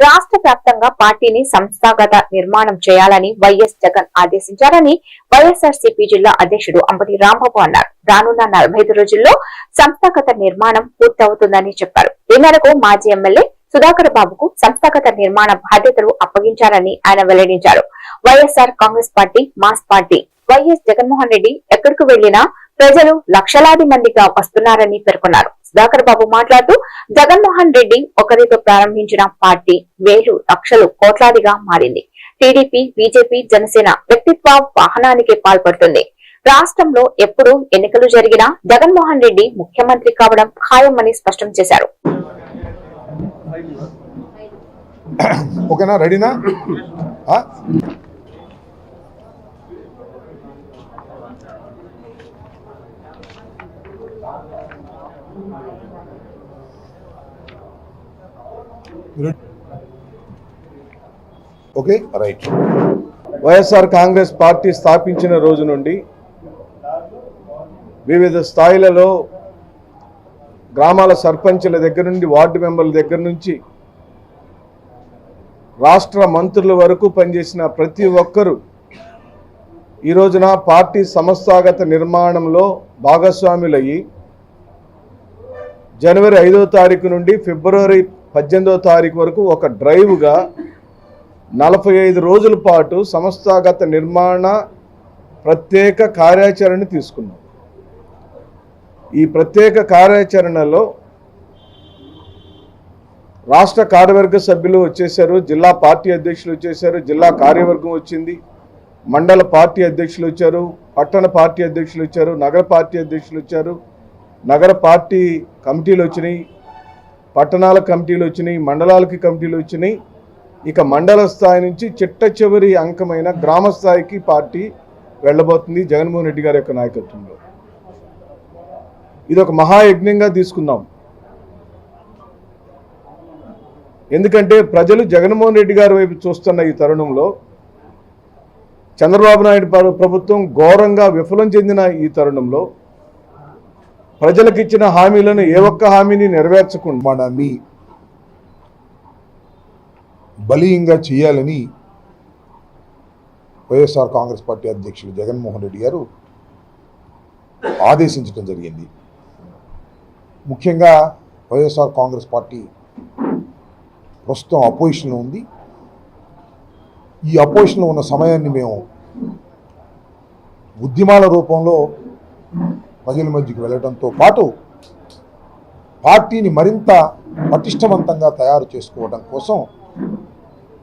రాష్ట్ర వ్యాప్తంగా పార్టీని సంస్థాగత నిర్మాణం చేయాలని వైఎస్ జగన్ ఆదేశించారని వైఎస్ఆర్సీపీ జిల్లా అధ్యక్షుడు అంబటి రాంబాబు అన్నారు. రానున్న నలభై ఐదు రోజుల్లో సంస్థాగత నిర్మాణం పూర్తవుతుందని చెప్పారు. ఈ మేరకు మాజీ ఎమ్మెల్యే సుధాకర్ బాబుకు సంస్థాగత నిర్మాణ బాధ్యతలు అప్పగించారని ఆయన వెల్లడించారు. YSR Congress party mass party YS Jaganmohan Reddy ఎక్కడికి వెళ్ళినా ప్రజలు లక్షలాది మందిగా వస్తున్నారని పేర్కొన్నారు. సుధాకర్ బాబు మాట్లాడుతూ జగన్మోహన్ రెడ్డి ఒకరితో ప్రారంభించిన పార్టీ వేలు లక్షలు కోట్లాదిగా మారింది. టీడీపీ బీజేపీ జనసేన వ్యక్తిత్వ వాహనానికి పాల్పడుతుంది. రాష్ట్రంలో ఎప్పుడు ఎన్నికలు జరిగినా జగన్మోహన్ రెడ్డి ముఖ్యమంత్రి కావడం ఖాయమని స్పష్టం చేశారు. ఓకేనా? రెడీనా? Okay right. YSR Congress party స్థాపించిన రోజు నుండి వివిధ స్థాయిలలో గ్రామాల సర్పంచుల దగ్గర నుండి వార్డు మెంబర్ల దగ్గర నుంచి రాష్ట్ర మంత్రుల వరకు పనిచేసిన ప్రతి ఒక్కరూ ఈ రోజున పార్టీ సంస్థాగత నిర్మాణంలో భాగస్వాములయ్యి జనవరి ఐదో తారీఖు నుండి ఫిబ్రవరి పద్దెనిమిదో తారీఖు వరకు ఒక డ్రైవ్గా నలభై ఐదు రోజుల పాటు సంస్థాగత నిర్మాణ ప్రత్యేక కార్యాచరణ తీసుకున్నాం. ఈ ప్రత్యేక కార్యాచరణలో రాష్ట్ర కార్యవర్గ సభ్యులు వచ్చేసారు జిల్లా పార్టీ అధ్యక్షులు వచ్చేసారు జిల్లా కార్యవర్గం వచ్చింది మండల పార్టీ అధ్యక్షులు వచ్చారు పట్టణ పార్టీ అధ్యక్షులు వచ్చారు నగర పార్టీ అధ్యక్షులు వచ్చారు నగర పార్టీ కమిటీలు వచ్చినాయి పట్టణాల కమిటీలు వచ్చినాయి మండలాలకి కమిటీలు వచ్చినాయి. ఇక మండల స్థాయి నుంచి చిట్ట చివరి అంకమైన గ్రామ స్థాయికి పార్టీ వెళ్ళబోతుంది జగన్మోహన్ రెడ్డి గారి యొక్క నాయకత్వంలో. ఇది ఒక మహాయజ్ఞంగా తీసుకుందాం. ఎందుకంటే ప్రజలు జగన్మోహన్ రెడ్డి గారి వైపు చూస్తున్న ఈ తరుణంలో చంద్రబాబు నాయుడు ప్రభుత్వం ఘోరంగా విఫలం చెందిన ఈ తరుణంలో ప్రజలకు ఇచ్చిన హామీలను ఏ ఒక్క హామీని నెరవేర్చకుండా బలీయంగా చేయాలని వైఎస్ఆర్ కాంగ్రెస్ పార్టీ అధ్యక్షులు జగన్మోహన్ రెడ్డి గారు ఆదేశించడం జరిగింది. ముఖ్యంగా వైఎస్ఆర్ కాంగ్రెస్ పార్టీ ప్రస్తుతం అపోజిషన్లో ఉంది. ఈ అపోజిషన్లో ఉన్న సమయాన్ని మేము ఉద్యమాల రూపంలో ప్రజల మధ్యకి వెళ్ళడంతో పాటు పార్టీని మరింత పటిష్టవంతంగా తయారు చేసుకోవడం కోసం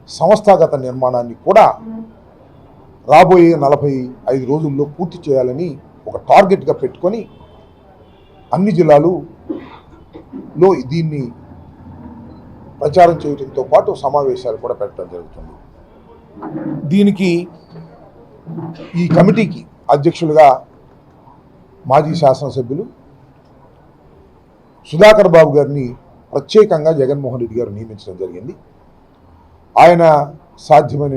సంస్థాగత నిర్మాణాన్ని కూడా రాబోయే నలభై ఐదు రోజుల్లో పూర్తి చేయాలని ఒక టార్గెట్గా పెట్టుకొని అన్ని జిల్లాలులో దీన్ని ప్రచారం చేయడంతో పాటు సమావేశాలు కూడా పెట్టడం జరుగుతుంది. దీనికి ఈ కమిటీకి అధ్యక్షులుగా మాజీ శాసనసభ్యులు సుధాకర్ బాబు గారిని ప్రత్యేకంగా జగన్మోహన్ రెడ్డి గారు నియమించడం జరిగింది. ఆయన సాధ్యమైన